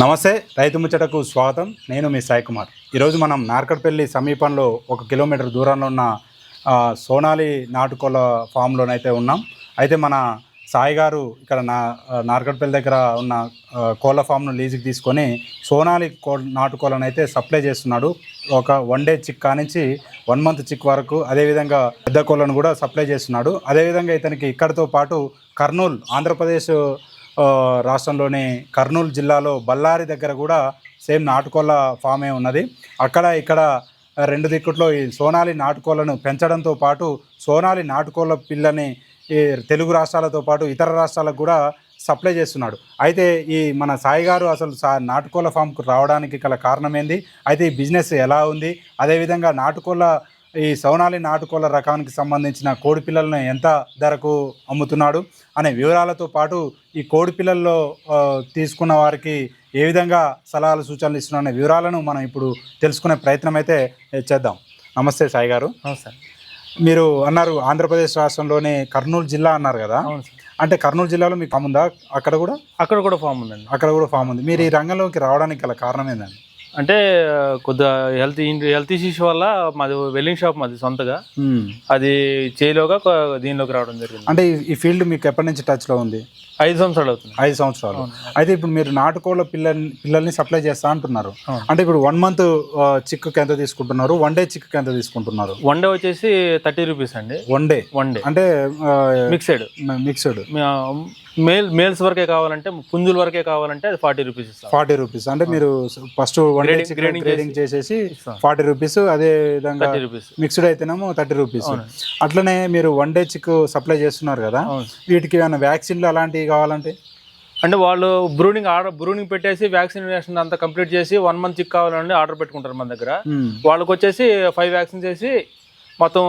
నమస్తే రైతు ముచ్చటకు స్వాగతం. నేను మీ సాయి కుమార్. ఈరోజు మనం నార్కట్పల్లి సమీపంలో ఒక కిలోమీటర్ దూరంలో ఉన్న సోనాలి నాటుకోళ్ళ ఫామ్లోనైతే ఉన్నాం. అయితే మన సాయి గారు ఇక్కడ నా ఆ, నార్కట్పల్లి దగ్గర ఉన్న కోళ్ళ ఫామ్ను లీజుకి తీసుకొని సోనాలి కో నాటుకోళ్ళను అయితే సప్లై చేస్తున్నాడు. ఒక వన్ డే చిక్ కానించి వన్ మంత్ చిక్ వరకు అదేవిధంగా పెద్ద కోళ్ళను కూడా సప్లై చేస్తున్నాడు. అదేవిధంగా ఇతనికి ఇక్కడితో పాటు కర్నూలు ఆంధ్రప్రదేశ్ రాష్ట్రంలోని కర్నూలు జిల్లాలో బళ్ళారి దగ్గర కూడా సేమ్ నాటుకోళ్ళ ఫామే ఉన్నది. అక్కడ ఇక్కడ రెండు దిక్కుట్లో ఈ సోనాలి నాటుకోళ్ళను పెంచడంతో పాటు సోనాలి నాటుకోళ్ళ పిల్లని ఈ తెలుగు రాష్ట్రాలతో పాటు ఇతర రాష్ట్రాలకు కూడా సప్లై చేస్తున్నాడు. అయితే ఈ మన సాయి గారు అసలు సా నాటుకోళ్ళ ఫామ్కు రావడానికి గల కారణం ఏంది? అయితే ఈ బిజినెస్ ఎలా ఉంది? అదేవిధంగా నాటుకోళ్ళ ఈ సోనాలి నాటుకోళ్ళ రకానికి సంబంధించిన కోడి పిల్లలను ఎంత ధరకు అమ్ముతున్నాడు అనే వివరాలతో పాటు ఈ కోడి పిల్లల్లో తీసుకున్న వారికి ఏ విధంగా సలహాలు సూచనలు ఇస్తున్న అనే వివరాలను మనం ఇప్పుడు తెలుసుకునే ప్రయత్నం అయితే చేద్దాం. నమస్తే సాయి గారు. సార్ మీరు అన్నారు ఆంధ్రప్రదేశ్ రాష్ట్రంలోని కర్నూలు జిల్లా అన్నారు కదా. అంటే కర్నూలు జిల్లాలో మీకు ఫామ్ ఉందా? అక్కడ కూడా? అక్కడ కూడా ఫామ్ ఉందండి. అక్కడ కూడా ఫామ్ ఉంది. మీరు ఈ రంగంలోకి రావడానికి గల కారణం ఏందండి? అంటే కొద్దిగా హెల్త్ హెల్త్ ఇష్యూస్ వల్ల మాది వెల్లింగ్ షాప్ మాది సొంతగా. అది చేయలోగా దీనిలోకి రావడం జరిగింది. అంటే ఈ- ఈ ఫీల్డ్ మీకు ఎప్పటి నుంచి టచ్లో ఉంది? ఐదు సంవత్సరాలు అవుతుంది. ఐదు సంవత్సరాలు. అయితే ఇప్పుడు మీరు నాటుకోళ్ళ పిల్లల్ని పిల్లల్ని సప్లై చేస్తా అంటున్నారు. అంటే ఇప్పుడు వన్ మంత్ చిక్కుకి ఎంత తీసుకుంటున్నారు? వన్ డే చిక్కుకి ఎంత తీసుకుంటున్నారు? వన్ డే వచ్చేసి థర్టీ రూపీస్ అండి. One day? One day. అంటే మిక్సెడ్. మిక్స్డ్. మేల్ మేల్స్ వరకే కావాలంటే పుంజుల వరకే కావాలంటే అది ఫార్టీ రూపీస్ ఫార్టీ రూపీస్. అంటే మీరు ఫస్ట్ వన్ డే గ్రేడింగ్ చేసేసి. ఫార్టీ రూపీస్ అదే విధంగా మిక్స్డ్ అయితేనేమో థర్టీ రూపీస్. అట్లనే మీరు వన్ డే చిక్ సప్లై చేస్తున్నారు కదా. వీటికి ఏమైనా వ్యాక్సిన్లు అలాంటివి కావాలంటే? అంటే వాళ్ళు బ్రూడింగ్ ఆర్డర్ బ్రూడింగ్ పెట్టేసి వ్యాక్సినేషన్ అంతా కంప్లీట్ చేసి వన్ మంత్ చిక్ కావాలని ఆర్డర్ పెట్టుకుంటారు మన దగ్గర. వాళ్ళకి వచ్చేసి ఫైవ్ వ్యాక్సిన్ చేసి మొత్తం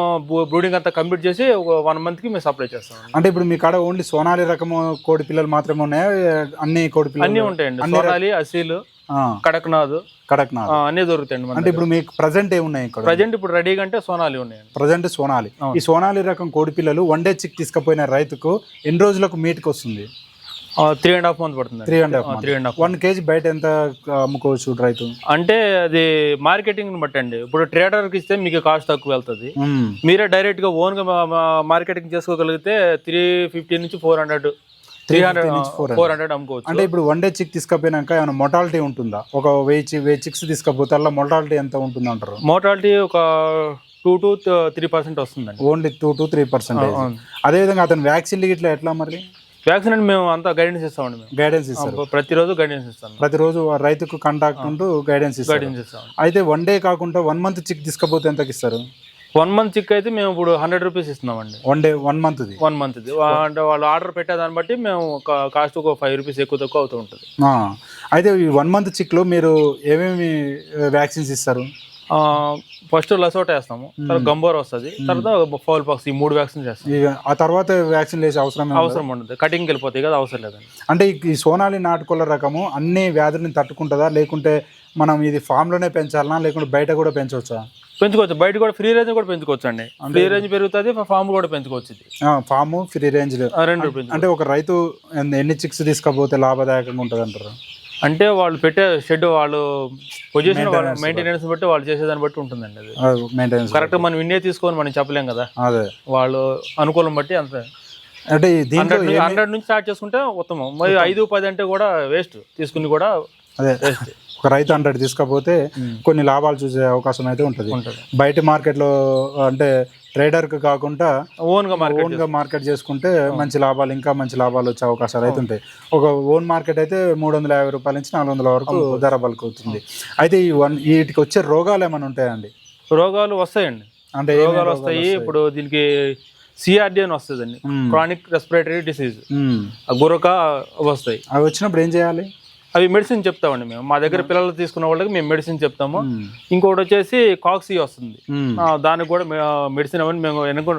బ్రూడింగ్ అంతా కంప్లీట్ చేసి ఒక వన్ మంత్కి మేము సప్లై చేస్తాం అంటే ఇప్పుడు మీ కాడ ఓన్లీ సోనాలి రకము కోడి పిల్లలు మాత్రమే ఉన్నాయా? అన్ని కోడి అన్నీ పిల్లలు ఉంటాయండి. అన్ని సోనాలి అసీలు కడక్నాథ్. కడక్నాథ్. అన్నీ దొరుకుతాయండి అంటే ఇప్పుడు మీకు ప్రజెంట్ ఏమున్నాయి ఇక్కడ? ప్రజెంట్ ఇప్పుడు రెడీగా అంటే సోనాలి ఉన్నాయండి. ప్రజెంట్ సోనాలి. ఈ సోనాలి రకం కోడి పిల్లలు వన్ డే చిక్ తీసుకుపోయిన రైతుకు ఎన్ని రోజులకు మీట్కి వస్తుంది? త్రీ అండ్ హాఫ్ మంత్ పడుతుంది three and half three and half one KG బయట ఎంత అమ్ముకోవచ్చు రైతు? అంటే అది మార్కెటింగ్ బట్టి అండి. ఇప్పుడు ట్రేడర్కి ఇస్తే మీకు కాస్ట్ తక్కువ వెళ్తుంది. మీరే డైరెక్ట్గా ఓన్గా మార్కెటింగ్ చేసుకోగలిగితే త్రీ ఫిఫ్టీ నుంచి ఫోర్ హండ్రెడ్ త్రీ హండ్రెడ్ నుంచి 400. ఫోర్ హండ్రెడ్ అమ్ముకోవచ్చు. అంటే ఇప్పుడు వన్ డే చిక్ తీసుకుపోయినాక ఏమైనా మొటాలిటీ ఉంటుందా? ఒక వెయ్యి వెయ్యి చిక్స్ తీసుకపోతే అలా మొటాలిటీ ఎంత ఉంటుంది అంటారు మోటాలిటీ ఒక టూ టు త్రీ పర్సెంట్ వస్తుందండి. Only two to three percentage అవును. అదేవిధంగా అతను వ్యాక్సిన్లు ఇట్లా ఎట్లా మరి? వ్యాక్సిన్ అంటే మేము అంతా గైడెన్స్ ఇస్తామండి మేము. గైడెన్స్ ఇస్తారు. ఆ, ప్రతిరోజు గైడెన్స్ ఇస్తాం. ప్రతిరోజు రైతుకు కాంటాక్ట్ ఉంటూ గైడెన్స్ గైడెన్స్ ఇస్తాం. అయితే వన్ డే కాకుండా వన్ మంత్ చిక్ తీసుకపోతే ఎంతకి ఇస్తారు వన్ మంత్ చిక్ అయితే మేము ఇప్పుడు హండ్రెడ్ రూపీస్ ఇస్తున్నామండి. వన్ డే వన్ మంత్ది వన్ మంత్ అంటే వాళ్ళు ఆర్డర్ పెట్టేదాన్ని బట్టి మేము కాస్ట్ ఒక ఫైవ్ రూపీస్ ఎక్కువ తక్కువ అవుతూ ఉంటుంది. అయితే ఈ వన్ మంత్ చిక్లో మీరు ఏమేమి వ్యాక్సిన్స్ ఇస్తారు? ఫస్ట్ లసోటా వేస్తాము. తర్వాత గంబోర్ వస్తుంది. తర్వాత ఫౌల్ పాక్స్ ఈ మూడు వ్యాక్సిన్ చేస్తాం ఆ తర్వాత వ్యాక్సిన్ వేసే అవసరం? అవసరం ఉండదు. కటింగ్కి వెళ్ళిపోతాయి కదా అవసరం లేదండి. అంటే ఈ- ఈ సోనాలి నాటుకోళ్ళ రకము అన్ని వ్యాధులను తట్టుకుంటుందా? లేకుంటే మనం ఇది ఫామ్లోనే పెంచాలనా? లేకుంటే బయట కూడా పెంచవచ్చా? పెంచుకోవచ్చు. బయట కూడా ఫ్రీ రేంజ్ కూడా పెంచుకోవచ్చు అండి. ఫ్రీ రేంజ్ పెరుగుతుంది ఫామ్ కూడా పెంచుకోవచ్చు ఇది ఫాము ఫ్రీ రేంజ్ రెండు అంటే ఒక రైతు ఎన్ని- చిక్స్ తీసుకపోతే లాభదాయకంగా ఉంటుంది అంటారు అంటే వాళ్ళు పెట్టే షెడ్ వాళ్ళు పొజిషన్ మెయింటెనెన్స్ బట్టి వాళ్ళు చేసేదాన్ని బట్టి ఉంటుందండి అది. మెయింటెనెన్స్ కరెక్ట్ మనం ఇండియా తీసుకొని మనం చెప్పలేం కదా. అదే. వాళ్ళు అనుకూలం బట్టి అంత. అంటే హండ్రెడ్ నుంచి స్టార్ట్ చేసుకుంటే ఉత్తమం. మరి ఐదు పది అంటే కూడా వేస్ట్. తీసుకుని కూడా అదే. వేస్ట్. ఒక రైతు హండ్రెడ్ తీసుకపోతే కొన్ని లాభాలు చూసే అవకాశం అయితే ఉంటుంది. బయట మార్కెట్లో అంటే ట్రేడర్కి కాకుండా ఓన్గా మార్కెట్ ఓన్గా మార్కెట్ చేసుకుంటే మంచి లాభాలు ఇంకా మంచి లాభాలు వచ్చే అవకాశాలు అయితే ఉంటాయి. ఒక ఓన్ మార్కెట్ అయితే మూడు వందల యాభై రూపాయల నుంచి నాలుగు వందల వరకు ధర పలుకుతుంది. అయితే ఈ వన్ వీటికి వచ్చే రోగాలు ఏమైనా ఉంటాయండి? రోగాలు వస్తాయండి. అంటే రోగాలు వస్తాయి. ఇప్పుడు దీనికి సిఆర్డి అని వస్తుందండి. Chronic respiratory disease. గురక వస్తాయి. అవి వచ్చినప్పుడు ఏం చేయాలి? అవి మెడిసిన్ చెప్తామండి మేము. మా దగ్గర పిల్లలు తీసుకున్న వాళ్ళకి మేము మెడిసిన్ చెప్తాము. ఇంకోటి వచ్చేసి కాక్సీ వస్తుంది. దానికి కూడా మెడిసిన్ అవన్నీ మేము వెనక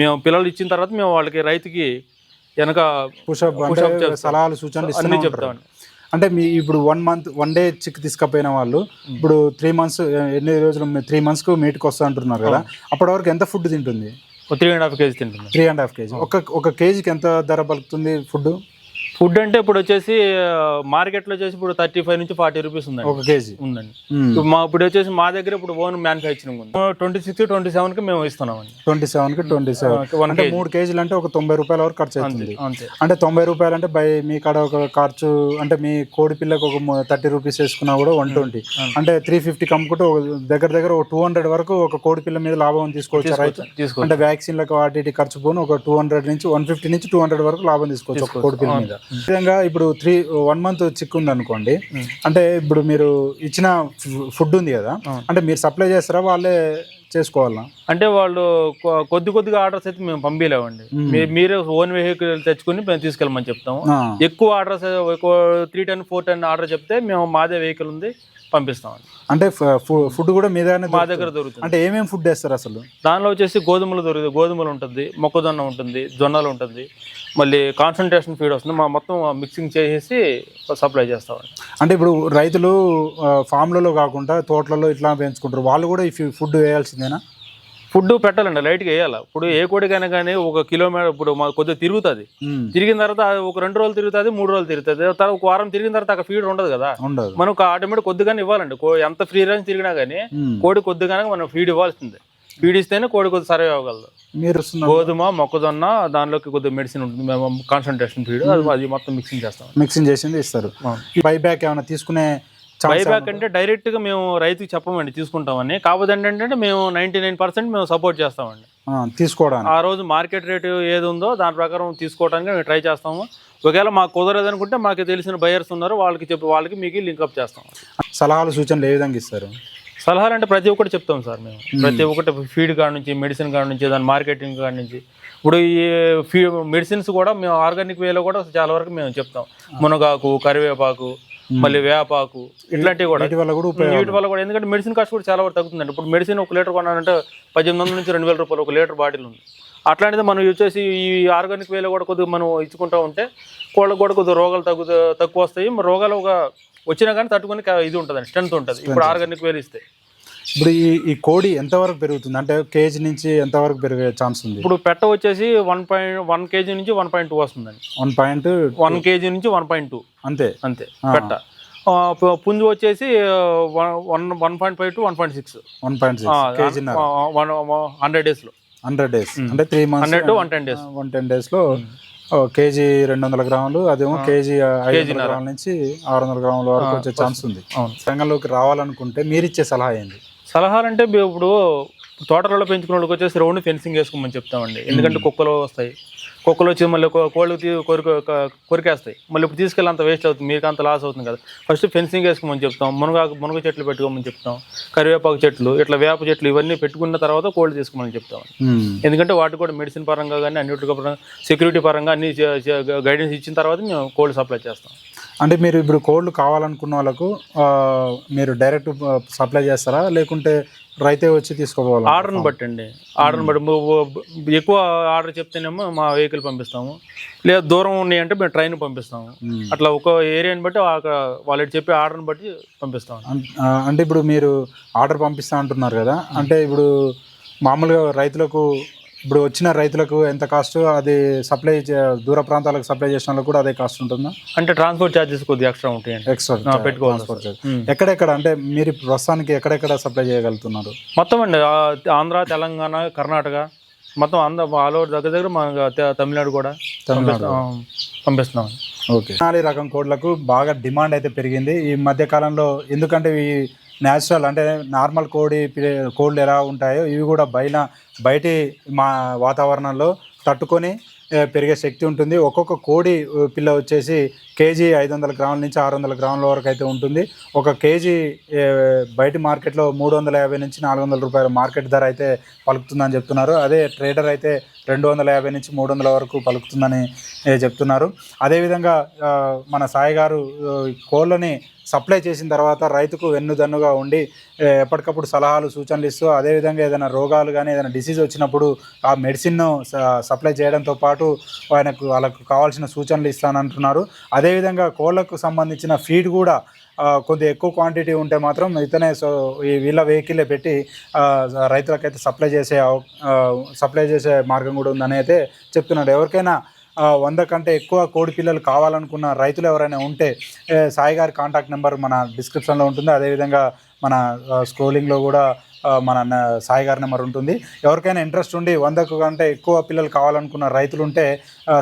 మేము పిల్లలు ఇచ్చిన తర్వాత మేము వాళ్ళకి రైతుకి వెనక. సలహాలు సూచనలు అన్ని. చెప్తామండి. అంటే మీ ఇప్పుడు one month one day chick తీసుకపోయిన వాళ్ళు ఇప్పుడు త్రీ మంత్స్ ఎన్ని రోజులు త్రీ మంత్స్కు మీట్కి వస్తా అంటున్నారు కదా అప్పటి వరకు ఎంత ఫుడ్ తింటుంది? త్రీ అండ్ హాఫ్ కేజీ తింటుంది. Three and half KG. ఒక ఒక కేజీకి ఎంత ధర పలుకుతుంది ఫుడ్ ఫుడ్ అంటే ఇప్పుడు వచ్చేసి మార్కెట్లో వచ్చేసి ఇప్పుడు థర్టీ ఫైవ్ నుంచి ఫార్టీ రూపీస్ ఉందండి. ఒక కేజీ. ఉందండి. మా ఇప్పుడు వచ్చేసి మా దగ్గర ఇప్పుడు ఓన్ మ్యానుఫ్యాక్చరింగ్ ఉంది. ట్వంటీ సిక్స్ ట్వంటీ సెవెన్కి మేము ఇస్తున్నామండి. ట్వంటీ సెవెన్కి ట్వంటీ సెవెన్. వన్ అంటే మూడు కేజీలు అంటే ఒక తొంభై రూపాయల వరకు ఖర్చు అవుతుంది. అంటే తొంభై రూపాయలు అంటే బై మీ కాడ ఒక ఖర్చు అంటే మీ కోడి పిల్లకు ఒక థర్టీ రూపీస్ వేసుకున్నా కూడా వన్ ట్వంటీ. అంటే త్రీ ఫిఫ్టీ కమ్ముకుంటే ఒక దగ్గర దగ్గర ఒక టూ హండ్రెడ్ వరకు ఒక కోడి పిల్ల మీద లాభం తీసుకోవచ్చు రైతు. అంటే వ్యాక్సిన్లకు వాటి ఖర్చు పోను ఒక టూ హండ్రెడ్ నుంచి వన్ ఫిఫ్టీ నుంచి టూ హండ్రెడ్ వరకు లాభం తీసుకోవచ్చు ఒక కోడి పిల్ల మీద. విధంగా ఇప్పుడు త్రీ వన్ మంత్ చిక్కు ఉంది అనుకోండి అంటే ఇప్పుడు మీరు ఇచ్చిన ఫుడ్ ఉంది కదా అంటే మీరు సప్లై చేస్తారా వాళ్ళే చేసుకోవాలా? అంటే వాళ్ళు కొద్ది కొద్దిగా ఆర్డర్స్ అయితే మేము పంపించలేమండి మీ- మీరే ఓన్ వెహికల్ తెచ్చుకుని మేము తీసుకెళ్ళమని చెప్తాము. ఎక్కువ orders three ten four ten order చెప్తే మేము మాదే వెహికల్ ఉంది పంపిస్తామండి. అంటే ఫుడ్ కూడా మీదనే మా దగ్గర దొరుకుతుంది. అంటే ఏమేమి ఫుడ్ వేస్తారు అసలు? దానిలో వచ్చేసి గోధుమలు దొరుకుతాయి. గోధుమలు ఉంటుంది మొక్కజొన్న ఉంటుంది జొన్నలు ఉంటుంది మళ్ళీ కాన్సన్ట్రేషన్ ఫీడ్ వస్తుంది. మా మొత్తం మిక్సింగ్ చేసేసి సప్లై చేస్తామండి. అంటే ఇప్పుడు రైతులు ఫామ్లలో కాకుండా తోటలలో ఇట్లా పెంచుకుంటారు. వాళ్ళు కూడా ఈ ఫుడ్ వేయాల్సిందేనా? ఫుడ్ పెట్టాలండి. లైట్గా వేయాలి. ఇప్పుడు ఏ కోడికైనా కానీ ఒక కిలోమీటర్ ఇప్పుడు మా కొద్దిగా తిరుగుతుంది. తిరిగిన తర్వాత అది ఒక రెండు రోజులు తిరుగుతుంది మూడు రోజులు తిరుగుతుంది. తర్వాత ఒక వారం తిరిగిన తర్వాత అక్కడ ఫీడ్ ఉండదు కదా. ఉండదు. మనం ఆటోమేటిక్ కొద్దిగానే ఇవ్వాలండి. ఎంత ఫ్రీ రేంజ్ తిరిగినా కానీ. కోడి కొద్దిగానే మనం ఫీడ్ ఇవ్వాల్సిందే. ఫీడ్ ఇస్తేనే కోడి కొద్ది సర్వే అవ్వగలదు. మీరు గోధుమ మొక్కజొన్న దానిలోకి కొద్దిగా మెడిసిన్ ఉంటుంది. మేము కాన్సన్ట్రేషన్ ఫీడ్ అది అది మొత్తం మిక్సింగ్ చేస్తాం. మిక్సింగ్ చేసింది ఇస్తారు. ఈ బైబ్యాక్ ఏమైనా తీసుకునే బైబ్యాక్ అంటే డైరెక్ట్గా మేము రైతుకి చెప్పమండి తీసుకుంటామని. కాకపోతే ఏంటంటే మేము నైన్టీ నైన్ పర్సెంట్ మేము సపోర్ట్ చేస్తామండి. తీసుకోవడానికి. ఆ రోజు మార్కెట్ రేటు ఏది ఉందో దాని ప్రకారం తీసుకోవడానికి మేము ట్రై చేస్తాము. ఒకవేళ మాకు కుదరదు అనుకుంటే మాకు తెలిసిన బయర్స్ ఉన్నారు వాళ్ళకి చెప్పి వాళ్ళకి మీకు లింకప్ చేస్తాం. సలహాలు సూచనలు ఏ విధంగా ఇస్తారు? సలహాలు అంటే ప్రతి ఒక్కటి చెప్తాం సార్ మేము. ప్రతి ఒక్కటి ఫీడ్ కాడ నుంచి మెడిసిన్ కాడ నుంచి దాని మార్కెటింగ్ కాడ నుంచి. ఇప్పుడు ఈ ఫీ మెడిసిన్స్ కూడా మేము ఆర్గానిక్ వేలో కూడా చాలా వరకు మేము చెప్తాం. మునగాకు కరివేపాకు మళ్ళీ వేపాకు ఇట్లాంటివి కూడా. వీటి వల్ల కూడా ఉపయోగం. వీటి వల్ల కూడా. ఎందుకంటే మెడిసిన్ కాస్ట్ కూడా చాలా వరకు తగ్గుతుందండి. ఇప్పుడు మెడిసిన్ ఒక లీటర్ కొనాలంటే పద్దెనిమిది వందల నుంచి రెండు వేల రూపాయలు ఒక లీటర్ బాటిల్ ఉంది. అట్లాంటిది మనం వచ్చేసి ఈ ఆర్గానిక్ వేలో కూడా కొద్దిగా మనం ఇచ్చుకుంటూ ఉంటే కోళ్ళకు కూడా కొద్దిగా రోగాలు తగ్గు తక్కువ వస్తాయి. రోగాలు ఒక వచ్చినా కానీ తట్టుకొని ఇది ఉంటుందండి. స్ట్రెంత్ ఉంటుంది. ఇప్పుడు ఆర్గానిక్ వేలు ఇస్తే. ఇప్పుడు ఈ ఈ కోడి ఎంతవరకు పెరుగుతుంది? అంటే కేజీ నుంచి ఎంతవరకు పెరిగే ఛాన్స్ ఉంది? ఇప్పుడు పెట్ట వచ్చేసి వన్ పాయింట్ వన్ కేజీ నుంచి వన్ పాయింట్ టూ వస్తుందండి. వన్ పాయింట్ వన్ కేజీ నుంచి వన్ పాయింట్ టూ. అంతే? అంతే పెట్ట. పుంజు వచ్చేసి one one point five to one point six. One point six KG one hundred డేస్లో హండ్రెడ్ డేస్. అంటే three months hundred to one ten days. One ten డేస్లో ఓ, కేజీ రెండు వందల గ్రాములు అదేమో కేజీ ఐదు వందల గ్రాముల నుంచి ఆరు వందల గ్రాముల వరకు వచ్చే ఛాన్స్ ఉంది. రంగంలోకి రావాలనుకుంటే మీరు ఇచ్చే సలహా ఏంది? సలహాలు అంటే మేము ఇప్పుడు తోటలలో పెంచుకున్న వాళ్ళకి వచ్చేసి రౌండ్ ఫెన్సింగ్ వేసుకోమని చెప్తామండి. ఎందుకంటే కుక్కలు వస్తాయి. కుక్కలు వచ్చి మళ్ళీ కోళ్ళు కొరికి కొరికేస్తాయి. మళ్ళీ ఇప్పుడు తీసుకెళ్ళి అంత వేస్ట్ అవుతుంది. మీకు అంత లాస్ అవుతుంది కదా. ఫస్ట్ ఫెన్సింగ్ వేసుకోమని చెప్తాం. మునగ మునగ చెట్లు పెట్టుకోమని చెప్తాం. కరివేపాకు చెట్లు ఇట్లా వేప చెట్లు ఇవన్నీ పెట్టుకున్న తర్వాత కోళ్ళు తీసుకోమని చెప్తాం. ఎందుకంటే వాటికి కూడా మెడిసిన్ పరంగా కానీ అన్నిటి పరంగా సెక్యూరిటీ పరంగా అన్ని గైడెన్స్ ఇచ్చిన తర్వాత మేము కోల్డ్ సప్లై చేస్తాం. అంటే మీరు ఇప్పుడు కోళ్ళు కావాలనుకున్న వాళ్ళకు మీరు డైరెక్ట్ సప్లై చేస్తారా? లేకుంటే రైతే వచ్చి తీసుకోపోవాలా ఆర్డర్ని బట్టి అండి ఆర్డర్ని బట్టి ఎక్కువ ఆర్డర్ చెప్తేనేమో మా వెహికల్ పంపిస్తాము. లేదా దూరం ఉన్నాయంటే మేము ట్రైన్ పంపిస్తాము. అట్లా ఒక ఏరియాని బట్టి వాళ్ళు చెప్పే ఆర్డర్ని బట్టి పంపిస్తాము. అంటే ఇప్పుడు మీరు ఆర్డర్ పంపిస్తా అంటున్నారు కదా? అంటే ఇప్పుడు మామూలుగా రైతులకు ఇప్పుడు వచ్చిన రైతులకు ఎంత కాస్ట్ అది సప్లై దూర ప్రాంతాలకు సప్లై చేసిన వాళ్ళకి కూడా అదే కాస్ట్ ఉంటుందా? అంటే ట్రాన్స్పోర్ట్ ఛార్జెస్ కొద్దిగా ఎక్స్ట్రా ఉంటాయండి. ఎక్స్ట్రా పెట్టుకోవాలి. ఎక్కడెక్కడ? అంటే మీరు ప్రస్తుతానికి ఎక్కడెక్కడ సప్లై చేయగలుగుతున్నారు? మొత్తం అండి ఆంధ్ర తెలంగాణ కర్ణాటక మొత్తం ఆంధ్ర ఆల్ ఓవర్ దగ్గర దగ్గర తమిళనాడు కూడా తమిళనాడు పంపిస్తాం పంపిస్తున్నాం. ఓకే. నాలి రకం కోడ్లకు బాగా డిమాండ్ అయితే పెరిగింది. ఈ మధ్య కాలంలో ఎందుకంటే ఈ న్యాచురల్ అంటే నార్మల్ కోడి కోళ్ళు ఎలా ఉంటాయో ఇవి కూడా బయట బయటి మా వాతావరణంలో తట్టుకొని పెరిగే శక్తి ఉంటుంది. ఒక్కొక్క కోడి పిల్ల వచ్చేసి కేజీ ఐదు వందల గ్రాముల నుంచి ఆరు వందల గ్రాముల వరకు అయితే ఉంటుంది. ఒక కేజీ బయట మార్కెట్లో మూడు వందల యాభై నుంచి నాలుగు వందల రూపాయల మార్కెట్ ధర అయితే పలుకుతుందని చెప్తున్నారు. అదే ట్రేడర్ అయితే రెండు వందల యాభై నుంచి మూడు వందల వరకు పలుకుతుందని చెప్తున్నారు. అదేవిధంగా మన సాయి గారు కోళ్ళని సప్లై చేసిన తర్వాత రైతుకు వెన్నుదన్నుగా ఉండి ఎప్పటికప్పుడు సలహాలు సూచనలు ఇస్తూ అదేవిధంగా ఏదైనా రోగాలు కానీ ఏదైనా డిసీజ్ వచ్చినప్పుడు ఆ మెడిసిన్ను సప్లై చేయడంతో పాటు ఆయనకు వాళ్ళకు కావాల్సిన సూచనలు ఇస్తానంటున్నారు. అదేవిధంగా కోళ్ళకు సంబంధించిన ఫీడ్ కూడా కొద్దిగా ఎక్కువ క్వాంటిటీ ఉంటే మాత్రం ఇతనే సో ఈ వీళ్ళ వెహికలే పెట్టి రైతులకైతే సప్లై చేసే సప్లై చేసే మార్గం కూడా ఉందని అయితే చెప్తున్నాడు ఎవరికైనా వంద కంటే ఎక్కువ కోడి పిల్లలు కావాలనుకున్న రైతులు ఎవరైనా ఉంటే సాయి గారి కాంటాక్ట్ నెంబర్ మన డిస్క్రిప్షన్లో ఉంటుంది. అదేవిధంగా మన స్క్రోలింగ్లో కూడా మన సాయి గారి నెంబర్ ఉంటుంది. ఎవరికైనా ఇంట్రెస్ట్ ఉండి వందకు కంటే ఎక్కువ పిల్లలు కావాలనుకున్న రైతులు ఉంటే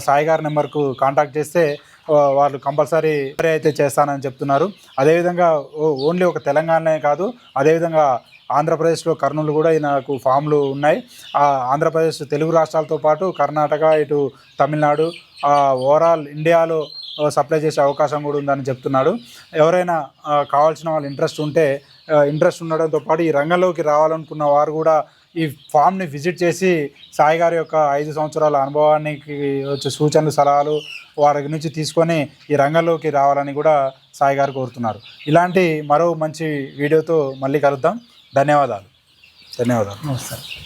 సాయి గారి నెంబర్కు కాంటాక్ట్ చేస్తే వాళ్ళు కంపల్సరీ అయితే చేస్తానని చెప్తున్నారు. అదేవిధంగా ఓన్లీ ఒక తెలంగాణనే కాదు అదేవిధంగా ఆంధ్రప్రదేశ్లో కర్నూలు కూడా నాకు ఫామ్లు ఉన్నాయి. ఆ, ఆంధ్రప్రదేశ్ తెలుగు రాష్ట్రాలతో పాటు కర్ణాటక ఇటు తమిళనాడు ఓవరాల్ ఇండియాలో సప్లై చేసే అవకాశం కూడా ఉందని చెప్తున్నాడు. ఎవరైనా కావాల్సిన వాళ్ళు ఇంట్రెస్ట్ ఉంటే ఇంట్రెస్ట్ ఉండడంతో పాటు ఈ రంగంలోకి రావాలనుకున్న వారు కూడా ఈ ఫామ్ని విజిట్ చేసి సాయి గారి యొక్క ఐదు సంవత్సరాల అనుభవానికి వచ్చే సూచనలు సలహాలు వారి నుంచి తీసుకొని ఈ రంగంలోకి రావాలని కూడా సాయి గారు కోరుతున్నారు. ఇలాంటి మరో మంచి వీడియోతో మళ్ళీ కలుద్దాం. ధన్యవాదాలు. ధన్యవాదాలు. నమస్తే